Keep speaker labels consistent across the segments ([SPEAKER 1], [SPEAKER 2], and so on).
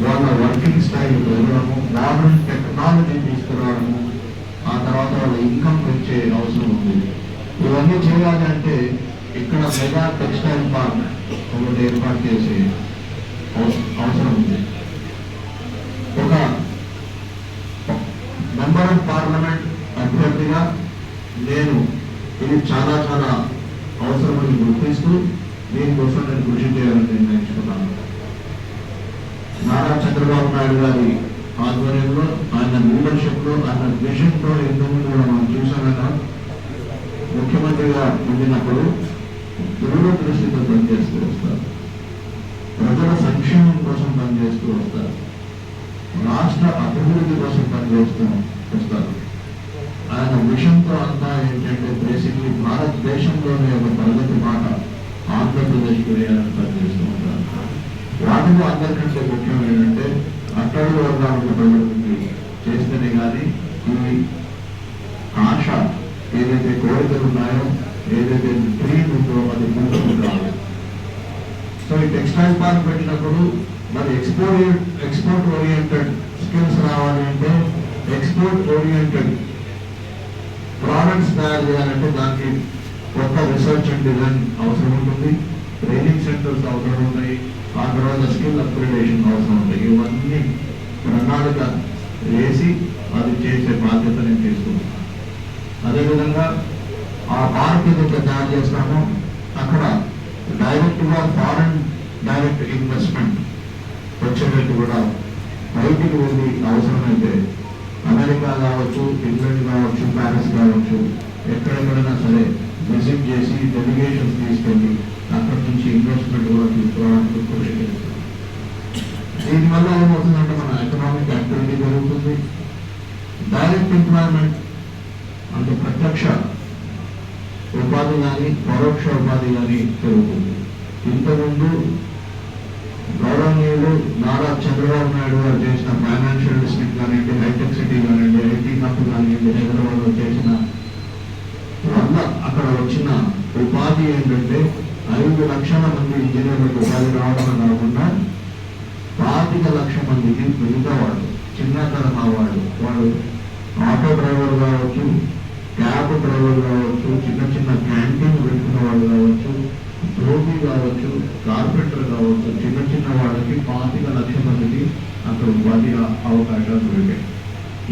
[SPEAKER 1] వాళ్ళ working style పెరగడము modern technology తీసుకురావడము ఆ తర్వాత వాళ్ళ ఇన్కమ్ పెంచే అవసరం ఉంది. ఇవన్నీ చేయాలి అంటే ఇక్కడ మెగా టెక్స్టైల్ పార్క్ ఒకటి ఏర్పాటు చేసే అవస- అవసరం ఉంది. ఒక మెంబర్ ఆఫ్ పార్లమెంట్ అభ్యర్థిగా నేను ఇది చాలా చాలా అవసరమని గుర్తిస్తూ దీనికోసం నేను కృషి చేయాలని నిర్ణయించుకున్నాను. నారా చంద్రబాబు నాయుడు గారి ఆధ్వర్యంలో ఆయన లీడర్షిప్లో ఆయన విజన్తో ఇంతకుముందు కూడా మనం చూసాం ముఖ్యమంత్రిగా ఉండినప్పుడు దూరదృష్టితో పనిచేస్తూ వస్తారు. ప్రజల సంక్షేమం కోసం పనిచేస్తూ వస్తారు. రాష్ట్ర అభివృద్ధి కోసం పనిచేస్తూ వస్తారు. ఆయన విషయంతో అంతా ఏంటంటే బేసిక్లీ భారతదేశంలోనే ఒక ప్రగతి మాట ఆంధ్రప్రదేశ్కి వేయాలంటారు. వాటిలో అందరికంటే ముఖ్యం ఏంటంటే అట్టడుగు వర్గాలకు ప్రజలకి చేస్తేనే కానీ ఈ ఆశ ఏదైతే కోరికలు ఉన్నాయో ఏదైతే డ్రీమ్ ఉందో అది ముందుకు రావాలి. సో ఈ టెక్స్టైల్ పార్క్ పెట్టినప్పుడు మరి ఎక్స్పోర్ట్ ఎక్స్పోర్ట్ ఓరియంటెడ్ స్కిల్స్ రావాలి అంటే ఎక్స్పోర్ట్ ఓరియంటెడ్ ప్రోడక్ట్స్ తయారు చేయాలంటే దానికి కొత్త రీసెర్చ్ అండ్ డిజైన్ అవసరం ఉంటుంది. ట్రైనింగ్ సెంటర్స్ అవసరం ఉంటాయి. ఆ తర్వాత స్కిల్ అప్గ్రేడేషన్ అవసరం ఉంటాయి ఇవన్నీ ప్రణాళిక వేసి అది చేసే బాధ్యత నేను తీసుకుంటాను అదేవిధంగా ఆ పార్క్ ఏదైతే తయారు చేస్తామో. అక్కడ డైరెక్ట్గా ఫారెన్ డైరెక్ట్ ఇన్వెస్ట్మెంట్ వచ్చేటట్టు కూడా బయటికి వెళ్ళి అవసరమైతే అమెరికా కావచ్చు. ఇంగ్లాండ్ కావచ్చు ప్యారిస్ కావచ్చు ఎక్కడెక్కడైనా సరే విజిట్ చేసి డెలిగేషన్స్ తీసుకెళ్ళి నుంచి ఇన్వెస్ట్మెంట్ కూడా తీసుకోవడానికి కృషి చేస్తాం దీనివల్ల ఏమవుతుందంటే మన ఎకనామిక్ యాక్టివిటీ జరుగుతుంది డైరెక్ట్ ఎంప్లాయ్మెంట్ అంటే ప్రత్యక్ష ఉపాధి కానీ పరోక్ష ఉపాధి కానీ పెరుగుతుంది. ఇంతకుముందు గౌరవనీయులు నారా చంద్రబాబు నాయుడు గారు చేసిన ఫైనాన్షియల్ డిస్ట్రిక్ట్ కానివ్వండి హైటెక్ సిటీ కానివ్వండి ఐటీ హబ్ కానివ్వండి హైదరాబాద్లో చేసిన వల్ల అక్కడ వచ్చిన ఉపాధి ఏంటంటే ఐదు లక్షల మంది ఇంజనీర్లకు ఉపాధి రావడం కాకుండా పాతిక లక్ష మందికి మిగతా వాళ్ళు చిన్న తరహా వాడు వాళ్ళు ఆటో డ్రైవర్ కావచ్చు క్యాబ్ డ్రైవర్ కావచ్చు చిన్న చిన్న క్యాంటీన్ పెట్టుకున్న వాళ్ళు కావచ్చు ధోబీ కావచ్చు కార్పెంటర్ కావచ్చు చిన్న చిన్న వాళ్ళకి పాతిక లక్ష మందికి అక్కడ ఉపాధి అవకాశాలు దొరికాయి.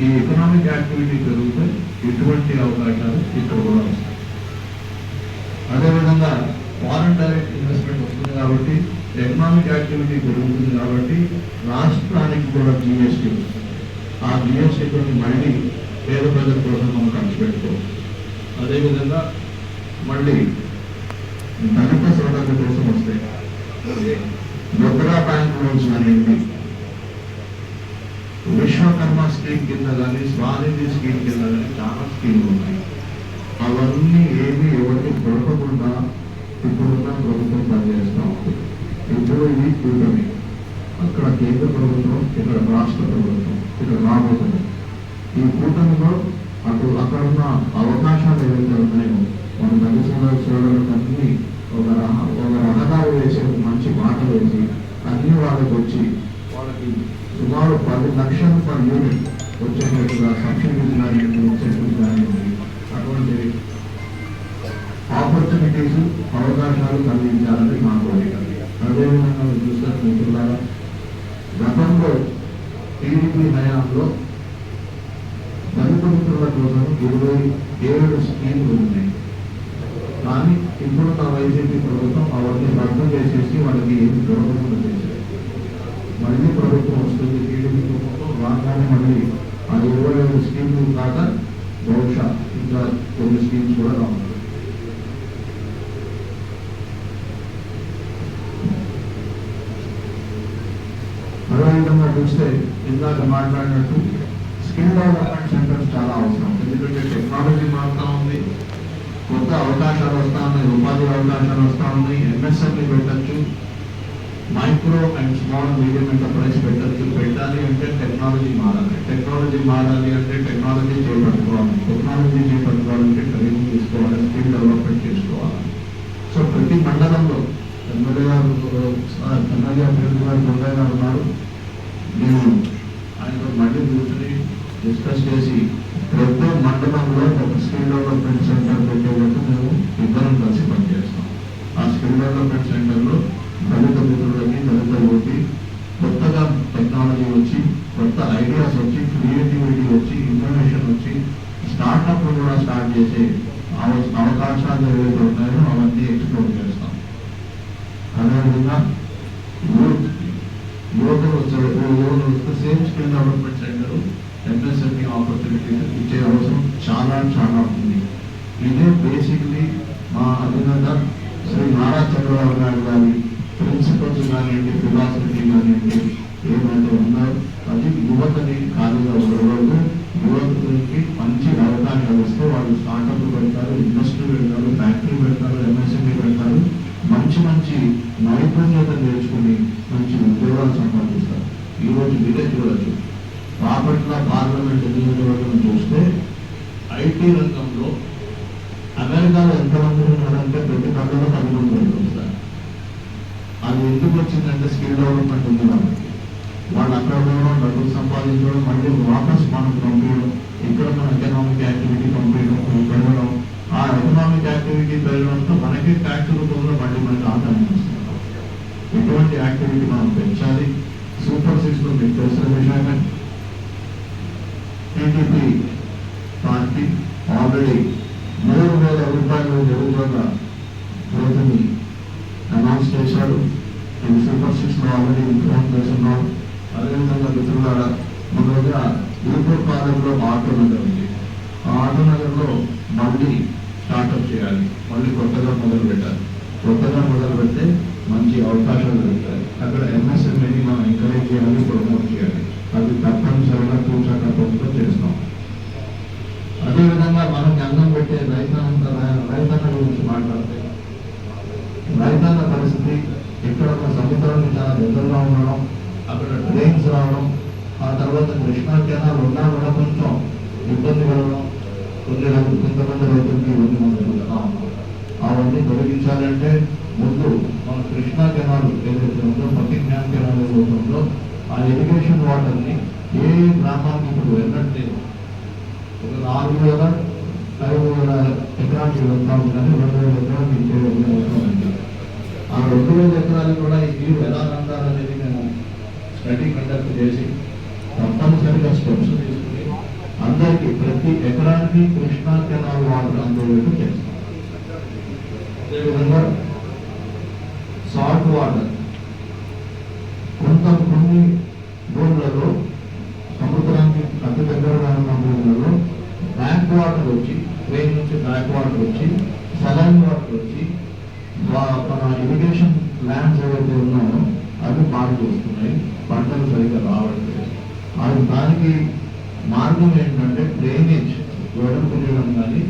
[SPEAKER 1] ఈ ఎకనామిక్ యాక్టివిటీ పెరిగితే ఇటువంటి అవకాశాలు ఇక్కడ కూడా వస్తాయి. అదేవిధంగా ఫారెన్ డైరెక్ట్ ఇన్వెస్ట్మెంట్ వస్తుంది కాబట్టి ఎకనామిక్ యాక్టివిటీ పెరుగుతుంది కాబట్టి రాష్ట్రానికి కూడా జిఎస్టీ ఆ జిఎస్టీతో మళ్ళీ పేద ప్రజల కోసం మనం ఖర్చు పెట్టుకోవచ్చు అదేవిధంగా మళ్ళీ ధనిక సోదరుల కోసం వస్తాయి. ముద్రా బ్యాంక్ లోన్స్ అనేవి విశ్వకర్మ స్కీమ్ కింద కానీ స్వానిధి స్కీమ్ కింద కానీ చాలా స్కీమ్లు ఉన్నాయి. అవన్నీ ఏమి ఎవరికి దొరకకుండా ఇప్పుడున్న ప్రభుత్వం పనిచేస్తూ ఉంది ఇప్పుడు ఇది కూటమి అక్కడ కేంద్ర ప్రభుత్వం ఇక్కడ రాష్ట్ర ప్రభుత్వం ఇక్కడ రాబోతుంది ఈ కూటమిలో అటు అక్కడ ఉన్న అవకాశాలు ఏవైతే ఉన్నాయో మన దళితుల సోదరులకు ఒక ఒక రహదారి వేసి ఒక మంచి మాట వేసి అన్ని వాళ్ళకి వచ్చి వాళ్ళకి సుమారు పది లక్షలు పర్ యూనిట్ వచ్చేటట్టుగా సబ్సిడీస్ కానివ్వండి అటువంటి ఆపర్చునిటీస్ అవకాశాలు కలిగించాలని మా కోరిక అదేవిధంగా మీరు మిత్రులారా గతంలో టీడీపీ హయాంలో దళిత మిత్రుల కోసం ఇరవై ఏడు స్కీములు ఉన్నాయి. కానీ ఇప్పుడు నా వైసీపీ ప్రభుత్వం అవన్నీ రద్దు చేసేసి వాళ్ళకి ఏమి దొరకకుండా చేశారు. మళ్ళీ ప్రభుత్వం వస్తుంది టీడీపీ ప్రభుత్వం రాగానే మళ్ళీ ఆ ఇరవై ఐదు స్కీములు కాక బహుశా ఇంకా కొన్ని స్కీమ్స్ కూడా రావు అదేవిధంగా చూస్తే ఇందాక మాట్లాడినట్టు స్కిల్ డెవలప్మెంట్ సెంటర్స్ చాలా అవసరం. ఎందుకంటే టెక్నాలజీ మారుతా ఉంది కొత్త అవకాశాలు వస్తూ ఉన్నాయి ఉపాధి అవకాశాలు వస్తూ ఉన్నాయి ఎంఎస్ఎంఈ పెట్టచ్చు micro and small medium enterprise పెట్టచ్చు. పెట్టాలి అంటే టెక్నాలజీ మారాలి. టెక్నాలజీ మారాలి అంటే టెక్నాలజీ చేపట్టుకోవాలి. టెక్నాలజీ చేపట్టుకోవాలంటే ట్రైనింగ్ తీసుకోవాలి స్కిల్ డెవలప్మెంట్ చేసుకోవాలి. సో ప్రతి మండలంలో ఎమ్మెల్యే గారు ఎమ్మెల్యే అభ్యర్థి గారు గారు ఉన్నారు. నేను డిస్కస్ చేసి ప్రతి మండలంలో ఒక స్కూల్లో ఒక ఆల్రెడీ ఇన్ఫర్మేషన్ అదేవిధంగా మిత్రులారా ఈరోజు ఇరుపు పాలనలో ఉంది? రూపంలో ఆ ఇరిగేషన్ వాటర్ని ఏ గ్రామానికి ఇప్పుడు వెళ్ళట్లేదు. ఒక నాలుగు వేల ఐదు వేల ఎకరానికి వెళ్తా ఉందని రెండు వేల ఎకరానికి ఇచ్చే అవసరం ఆ రెండు వేల ఎకరాలు కూడా ఈ నీరు ఎలా అందాలనేది నేను స్టడీ కండక్ట్ చేసి తప్పనిసరిగా స్టెప్స్ తీసుకుని అందరికీ ప్రతి ఎకరానికి కృష్ణా కెనాల్ వాటర్ అందేటట్టు చేస్తాం అదేవిధంగా సాల్ట్ వాటర్ కొంత కొన్ని భూములలో సముద్రానికి అతి దగ్గరగా ఉన్న రోడ్లలో బ్యాక్ వాటర్ వచ్చి ట్రైన్ నుంచి బ్యాక్ వాటర్ వచ్చి సెలైన్ వాటర్ వచ్చి మన ఇరిగేషన్ ల్యాండ్స్ ఏవైతే ఉన్నాయో అవి పాడు చేస్తున్నాయి. పంటలు సరిగ్గా రావట్లేదు. అది దానికి మార్గం ఏంటంటే డ్రైనేజ్ వెడల్పు చేయడం కానీ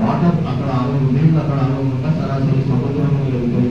[SPEAKER 1] వాటర్ అక్కడ ఆగకుండా నీళ్ళు అక్కడ ఆగకుండా సరాసరి సముద్రంలో వెళ్తుంది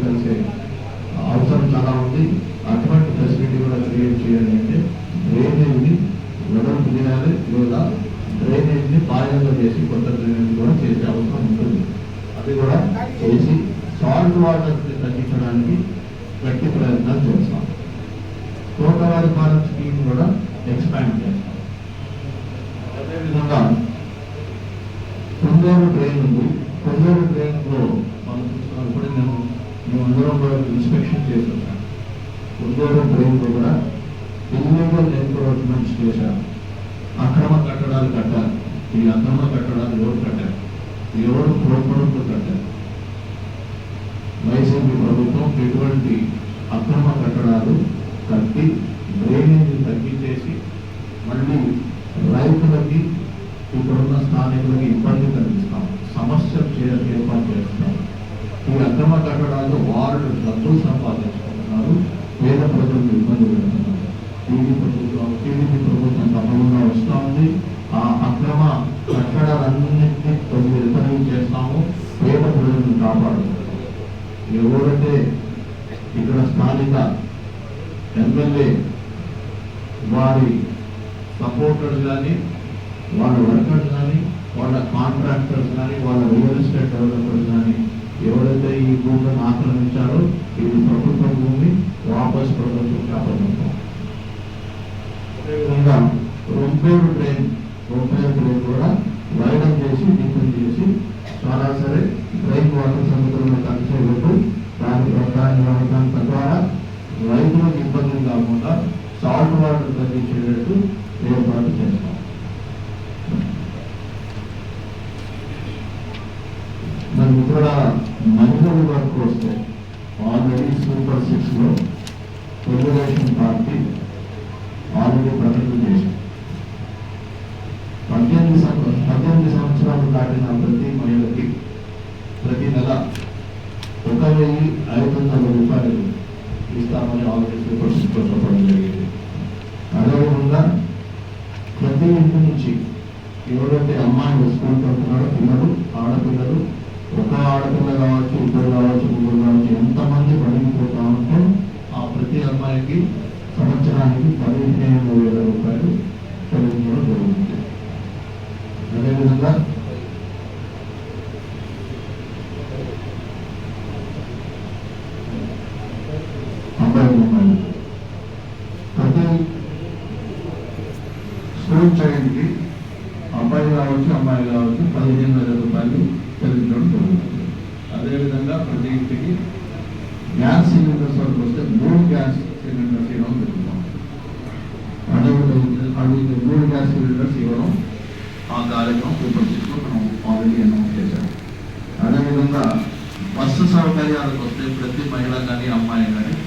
[SPEAKER 1] ఎటువంటి అక్రమ కట్టడాలు కట్టి డ్రైనేజ్ తగ్గించేసి మళ్ళీ రైతులకి ఇక్కడున్న స్థానికులకి ఇబ్బంది అదేవిధంగా రొంపేరు ట్రైన్ రొంపేరు ట్రైన్ కూడా వైడన్ చేసి డిపెండ్ చేసి చాలా సరే డ్రైన్ వాటర్ సముద్రంలో కలిసేటట్టు దాని దాని దాని తద్వారా రైతులకు ఇబ్బంది కాకుండా సాల్ట్ వాటర్ తగ్గించేటట్టు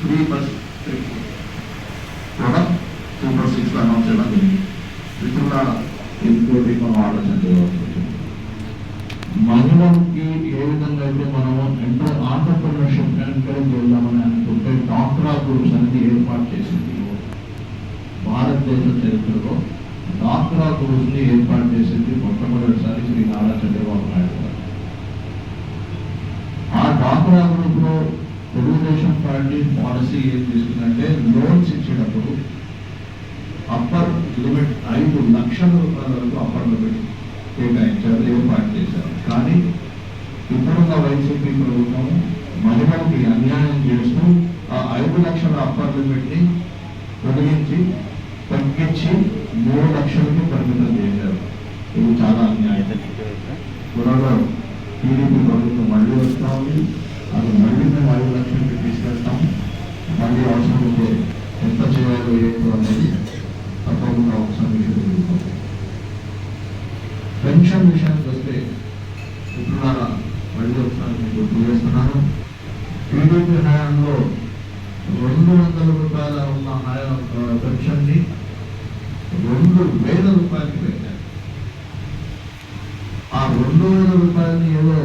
[SPEAKER 1] అమ్మాయి కానీ ఫ్రీ బస్ ట్రిప్ కూడా సూపర్ సిక్స్ అనౌన్స్ చేయడం జరిగింది మిత్రుల ఇంకోటి మనం ఆలోచన చేయవలసి వచ్చింది మహిళలకి ఏ విధంగా అయితే మనము ఎంటర్ ఆంటర్ప్రినర్షిప్ ఎంకరేజ్ చేద్దామని అనుకుంటే డాక్టరా గ్రూప్స్ అనేది ఏర్పాటు చేసింది. భారతదేశ చరిత్రలో డాక్టరా గ్రూప్స్ని ఏర్పాటు చేసింది మొట్టమొదటిసారి శ్రీ నారా చంద్రబాబు నాయుడు గారు ఆ డాక్టరా గ్రూప్లో తెలుగుదేశం పార్టీ పాలసీ ఏం తీసుకుందంటే లోన్స్ ఇచ్చేటప్పుడు అప్పర్ లిమిట్ ఐదు లక్షల రూపాయల వరకు అప్పర్ లిమిట్ కేటాయించారు ఏర్పాటు చేశారు. కానీ ఇప్పుడున్న వైసీపీ ప్రభుత్వం మహిళలకి అన్యాయం చేస్తూ ఆ ఐదు లక్షల అప్పర్ లిమిట్ని తొలగించి తగ్గించి మూడు లక్షలకి పరిమితం చేశారు. ఇది చాలా అన్యాయం. త్వరలో టీడీపీ ప్రభుత్వం మళ్ళీ వస్తా ఉంది. అది మళ్ళీ మేము ఐదు లక్షలు తీసుకెళ్తాం మళ్ళీ అవసరం ఉంటే ఎంత చేయాలో ఏంటో అనేది తప్పకుండా ఒక సమీక్ష జరుగుతుంది పెన్షన్ విషయానికి వస్తే మిత్రులారా మళ్ళీ ఒకసారి మీకు గుర్తు చేస్తున్నాను టీడీపీ హయాంలో రెండు వందల రూపాయల ఉన్న హయా పెన్షన్ని రెండు వేల రూపాయలకి పెట్టారు ఆ రెండు వేల రూపాయలని ఏదో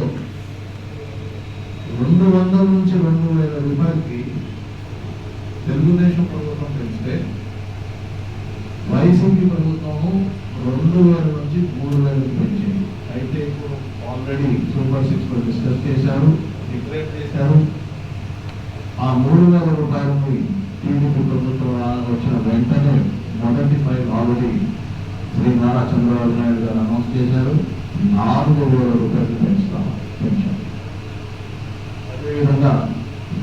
[SPEAKER 1] రెండు వందల నుంచి రెండు వేల రూపాయలకి తెలుగుదేశం ప్రభుత్వం పెంచితే వైసీపీ ప్రభుత్వము రెండు వేల నుంచి మూడు వేలకు పెంచింది అయితే ఇప్పుడు ఆల్రెడీ సూపర్ సిక్స్ చేశారు డిక్లేర్ చేశారు ఆ మూడు వేల రూపాయలని టీడీపీ ప్రభుత్వం వచ్చిన వెంటనే మొదటి ఫైల్ ఆల్రెడీ శ్రీ నారా చంద్రబాబు నాయుడు గారు అనౌన్స్ చేశారు. నాలుగు వేల రూపాయలు పెంచుతాం పెన్షన్ అదేవిధంగా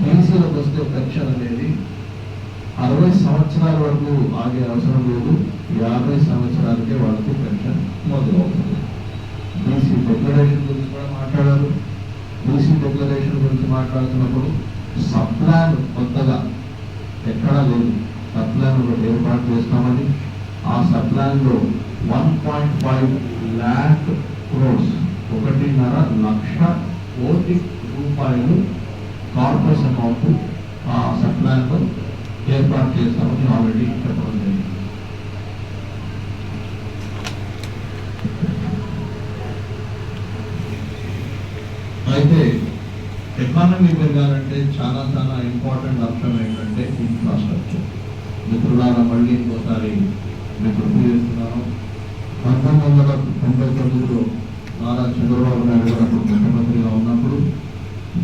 [SPEAKER 1] బీసీలకు వస్తే పెన్షన్ అనేది అరవై సంవత్సరాల వరకు ఆగే అవసరం లేదు. యాభై సంవత్సరాలకే వాళ్ళకి పెన్షన్ మొదలవుతుంది. బీసీ డిక్లరేషన్ గురించి కూడా మాట్లాడారు. బీసీ డిక్లరేషన్ గురించి మాట్లాడుతున్నప్పుడు సబ్ ప్లాన్ కొత్తగా ఎక్కడా లేదు. సబ్ ప్లాన్ ఒకటి ఏర్పాటు చేస్తామని ఆ sub one point five lakh crores ఒకటిన్నర లక్ష కోటి రూపాయలు కార్పొరేషన్ అమౌంట్ ఆ సబ్ ఏర్పాటు చేస్తామని ఆల్రెడీ చెప్పడం అయితే ఎకానమీ పెరగాలంటే చాలా చాలా ఇంపార్టెంట్ అంశం ఏంటంటే ఇన్ఫ్రాస్ట్రక్చర్ మిత్రులారా మళ్ళీ ఇంకోసారి మీకు గుర్తు చేస్తున్నాను. పంతొమ్మిది వందల తొంభై తొమ్మిదిలో నారా చంద్రబాబు నాయుడు గారు ముఖ్యమంత్రిగా ఉన్నప్పుడు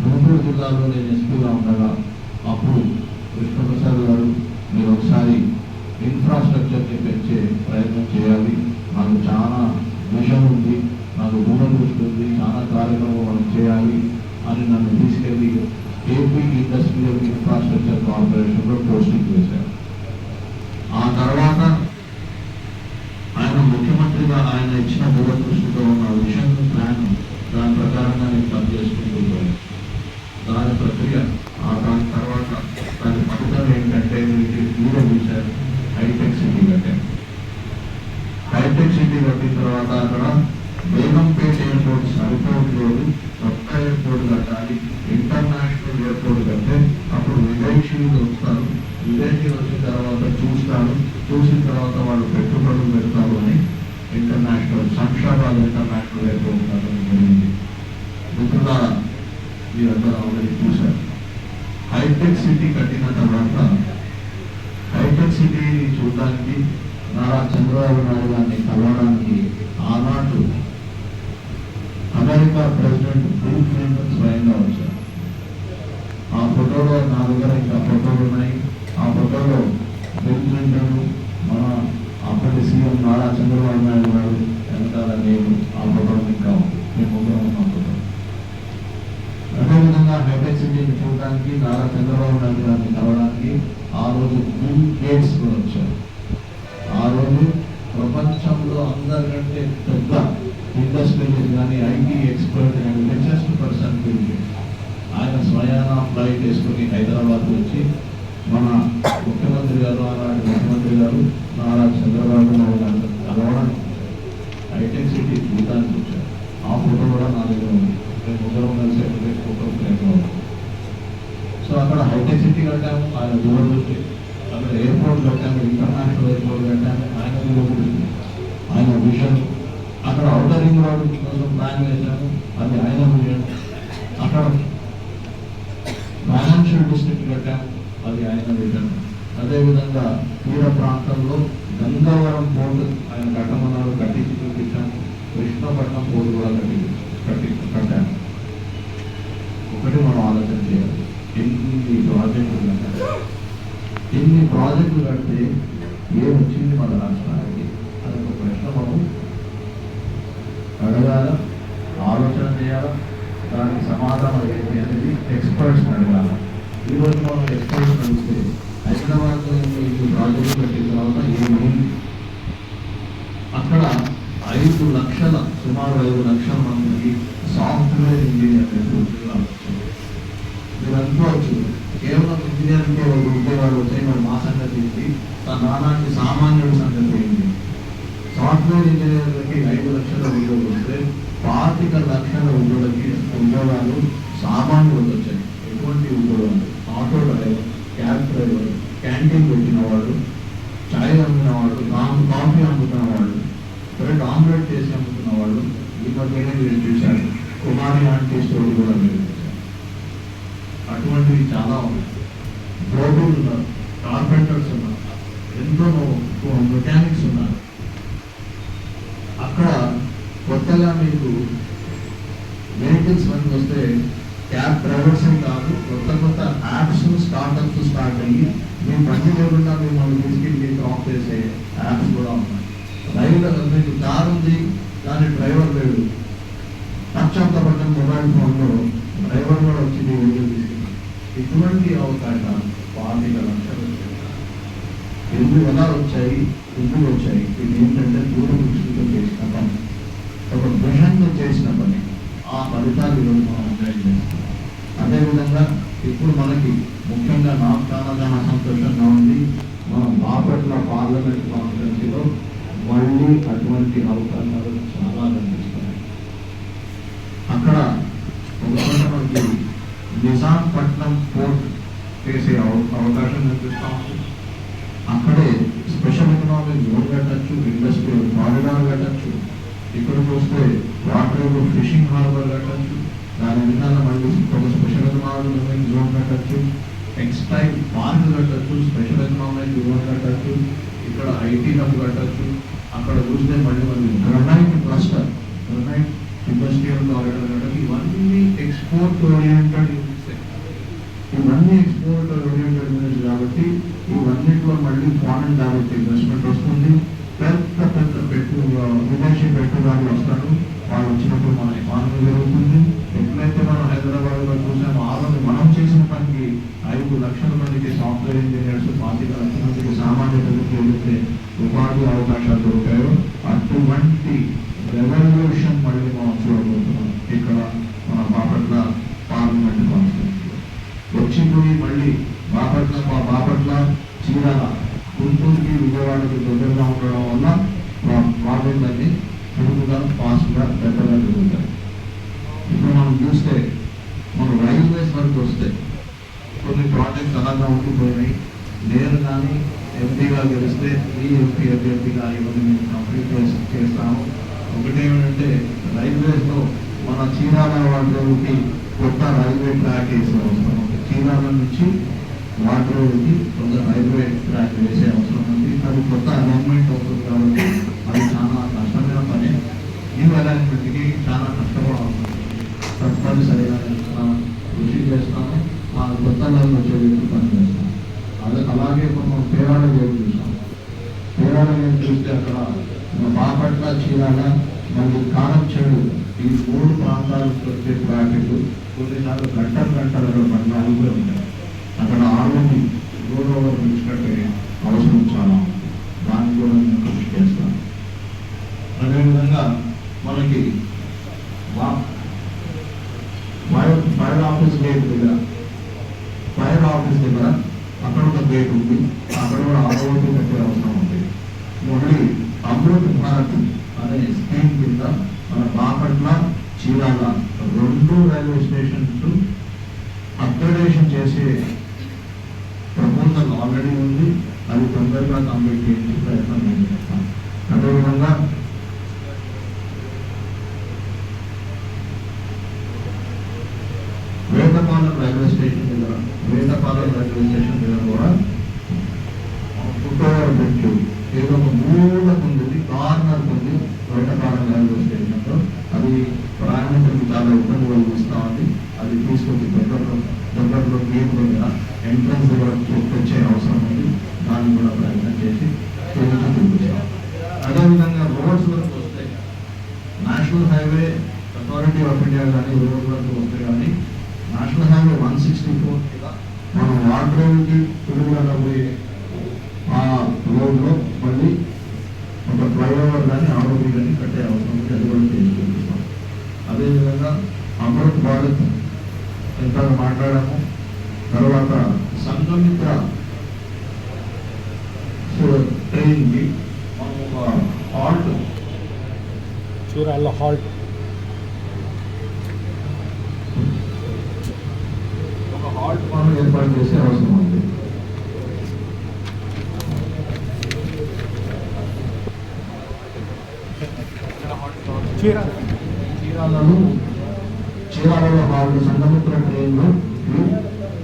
[SPEAKER 1] గుంటూరు జిల్లాలో నేను ఎస్పీగా ఉన్నాను అప్పుడు కృష్ణప్రసాద్ గారు మీరు ఒకసారి ఇన్ఫ్రాస్ట్రక్చర్ని పెంచే ప్రయత్నం చేయాలి నాకు చాలా విషయం ఉంది నాకు దూరదృష్టి ఉంది చాలా కార్యక్రమం మనం చేయాలి అని నన్ను తీసుకెళ్ళి ఏపీ ఇండస్ట్రియల్ ఇన్ఫ్రాస్ట్రక్చర్ కార్పొరేషన్లో పోస్టింగ్ చేశారు ఆ తర్వాత ఆయన ముఖ్యమంత్రిగా ఆయన ఇచ్చిన దూరదృష్టితో ఉన్న విషయం ప్లాన్ దాని ప్రకారంగా నేను పనిచేసుకుంటాను Amen. అక్కడ ఔటర్ కూడా రోడ్ కోసం ప్లాన్ వచ్చేటువంటి మా సంగతి ఏంటి? తన నానాటి సామాన్యుడి సంగతి ఏంటి? సాఫ్ట్వేర్ ఇంజనీర్లకి ఐదు లక్షల ఉద్యోగం వస్తే పాతిక లక్షల ఉద్యోగం ఆగి మేము బండి లేకుండా మిమ్మల్ని తీసుకెళ్ళి డ్రాప్ ఆఫ్ చేసే యాప్స్ కూడా ఉన్నాయి. డ్రైవర్ మీకు కార్ ఉంది కానీ డ్రైవర్ లేడు. పశ్చాత్తపడ్డ మొబైల్ ఫోన్లో డ్రైవర్ కూడా వచ్చి మీ వీడియో తీసుకుంటారు ఇటువంటి అవకాశాలు ದಿನಾನ ಮಾಡಿ ಒಬ್ಬ ಸ್ಪೆಷಲ್ ಮಾವನ ಲೋನ್ ಕಟ್ಟచ్చు ఎక్స్ట్రా పార్క్ కట్టచ్చు. స్పెషల్ ఎకనామిక్ లోన్ కట్టచ్చు. ఇక్కడ ఐటీ హబ్ కట్టచ్చు. అక్కడ చూస్తే మళ్ళీ మళ్ళీ granite cluster granite industrial corridor కట్టచ్చు ఇవన్నీ ఎక్స్పోర్ట్ ఓరియంటెడ్ ఇవన్నీ ఎక్స్పోర్ట్ ఓరియంటెడ్ కాబట్టి ఇవన్నిట్లో మళ్ళీ ఫారెన్ డైరెక్ట్ ఇన్వెస్ట్మెంట్ వస్తుంది. విజయవాడకి దగ్గరగా ఉండడం వల్ల అలాగే మనం పేరాడ గేమ్ చూసాం పేరాడ గేమ్ చూస్తే అక్కడ మన బాపట్ల చీరాల మళ్ళీ కారంచేడు ఈ మూడు ప్రాంతాలకు వచ్చే ట్రాఫిక్ కొన్నిసార్లు గంటలు గంటలలో అక్కడ పద్నాలుగు కూడా ఉంటాయి అక్కడ ఆరోగ్యం రోడ్ ఓవర్ అవసరం చాలా ఉంది దాన్ని కూడా నేను కృషి చేస్తాను అదేవిధంగా మనకి వా- ఫైర్ ఫైర్ ఆఫీస్ గేట్ దగ్గర ఫైర్ ఆఫీస్ దగ్గర అక్కడ ఒక గేట్ ఉంది అక్కడ కూడా ఆరోగ్యం కట్టే అవసరం ఉంది మళ్ళీ అమృత్ భారత్ అనే స్కీమ్ కింద మన బాపట్ల చీరాల రెండు రైల్వే స్టేషన్స్ అప్గ్రేడేషన్ చేసే ప్రపోజల్ ఆల్రెడీ ఉంది అది తొందరగా కంప్లీట్ చేసే ప్రయత్నం నేను చేస్తాను అదేవిధంగా వేటపాలెం రైల్వే స్టేషన్ దగ్గర వేటపాలెం రైల్వే స్టేషన్ దగ్గర కూడా ఫుట్ఓవర్ బ్రిడ్జ్ ఏదో ఒక మూలకు ఉంది కార్నర్ ఉంది వేటపాలెం రైల్వే స్టేషన్లో అది ప్రయాణికులకు చాలా ఇబ్బంది కలిగిస్తా ఉంది అది తీసుకొచ్చి దగ్గరలో దగ్గరలో గేట్ దగ్గర ఎంట్రన్స్ దగ్గర తెచ్చే అవసరం ఉంది దాన్ని కూడా ప్రయత్నం చేసి చేయించి చూపిస్తాం అదేవిధంగా రోడ్స్ వరకు వస్తే National Highway Authority of India కానీ రోడ్ వరకు వస్తే కానీ national highway one sixty four మనం వాటర్ తిరుగుదల పోయే ఆ రోడ్లో మళ్ళీ ఒక ఫ్లైఓవర్ కానీ ఆరోగ్య కానీ కట్టే అవసరం ఉంది అది కూడా చేసి చూపిస్తాం అదేవిధంగా అమృత్ భారత్ ఎంత మాట్లాడాము తర్వాత సంఘమిత్ర ట్రైన్కి మనం ఒక హాల్ట్.
[SPEAKER 2] చీరాల హాల్ట్.
[SPEAKER 1] ఒక హాల్ట్ మనం ఏర్పాటు చేసే అవసరం ఉంది.
[SPEAKER 2] చీరాల.
[SPEAKER 1] చీరాలలో చీరాలలో హాల్ట్ సంగమిత్ర ట్రైన్లు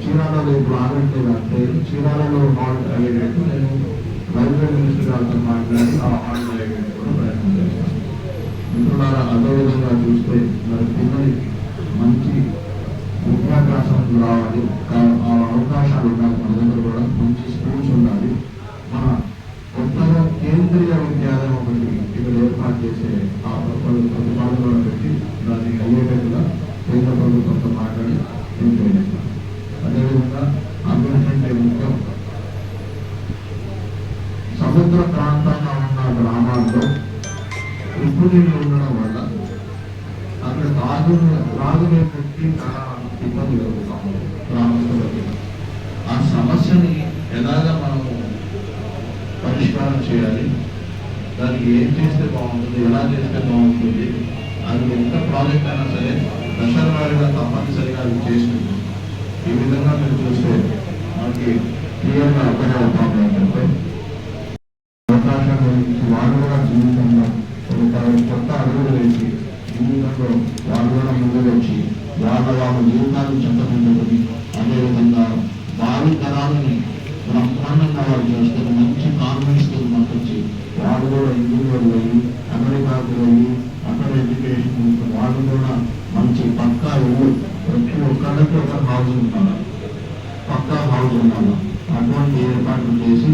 [SPEAKER 1] చీరాలలో ఇప్పుడు ఆగట్లేదు ఆ ట్రైన్ చీరాలలో హాల్ట్ అయ్యేటట్టు నేను రైల్వే మినిస్టర్ గారితో మాట్లాడి ఆ హాల్ట్ అయ్యేటట్టు కూడా ప్రయత్నం చేస్తాను. మిత్రులారా అదేవిధంగా చూస్తే మరి పిల్లలకి మంచి విద్యాభ్యాసం రావాలి. ఆ అవకాశాలు ఉండాలి మన దగ్గర కూడా మంచి స్కూల్స్ ఉండాలి జీవితంలో వాళ్ళు కూడా ముందుకు వచ్చి వాళ్ళ వాళ్ళ జీవితాన్ని చెంతకుంటుంది అదేవిధంగా భావి తరాలని బ్రహ్మాండంగా వాళ్ళు చేస్తారు. మంచి కాన్ఫిడెన్స్ పంపించి వాళ్ళు కూడా ఇంజనీర్లు అయ్యి అమెరికాకు వెళ్ళి అక్కడ ఎడ్యుకేషన్ వాళ్ళు కూడా మంచి పక్కా ఇల్లు ప్రతి ఒక్కళ్ళకి ఒక హౌస్ ఉండాలి. పక్కా హౌస్ ఉండాలి. అటువంటి ఏర్పాట్లు చేసి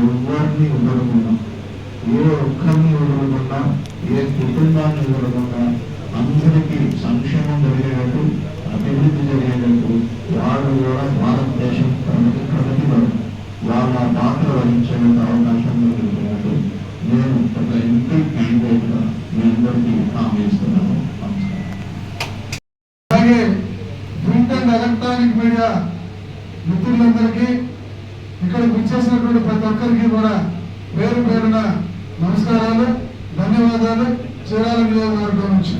[SPEAKER 1] ఎవరిని ఉండకుండా ఏ ఒక్కరిని ఉండకుండా ఏ కుటుంబాన్ని ఉండకుండా అందరికీ సంక్షేమం జరిగేటట్టు అభివృద్ధి జరిగేటట్టు వాళ్ళు కూడా భారతదేశం ప్రగతి ప్రగతి వాళ్ళ పాత్ర వహించేందుకు అవకాశం కలిగినట్టు నేను ఒక ఎంపీ క్యాండిడేట్గా మీ అందరికీ హామీ ఇస్తున్నాను నమస్కారం
[SPEAKER 3] అలాగే ప్రింట్ అండ్ ఎలక్ట్రానిక్ మీడియా మిత్రులందరికీ ఇక్కడ విచ్చేసినటువంటి ప్రతి ఒక్కరికి కూడా పేరు పేరున నమస్కారాలు ధన్యవాదాలు. చీరాల నియోజకవర్గం నుంచి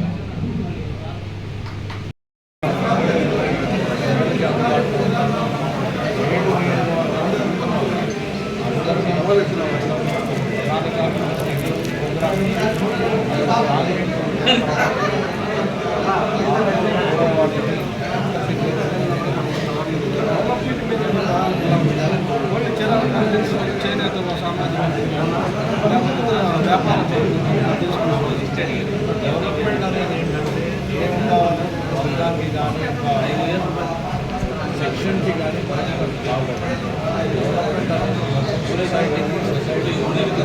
[SPEAKER 1] దర్శన్కి కానీ ప్రజలకు బాగుంటుంది డెవలప్మెంట్ అనేది సొసైటీకి సొసైటీ యూనియన్కి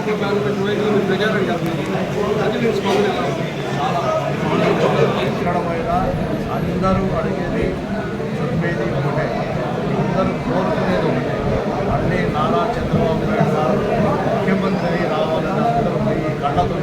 [SPEAKER 1] హాస్పిటల్ ప్లాన్ పెట్టుకోవడం మీరు ప్రచారం కాదు అది స్పందన చాలా తినడం అయినా అందరూ అడిగేది చెప్పేది ఒకటే అందరూ కోరుకునేది ఒకటే అన్నీ నానా చంద్రబాబు నాయుడు గారు ముఖ్యమంత్రి రావాలని అందరూ ఈ కళ్ళతో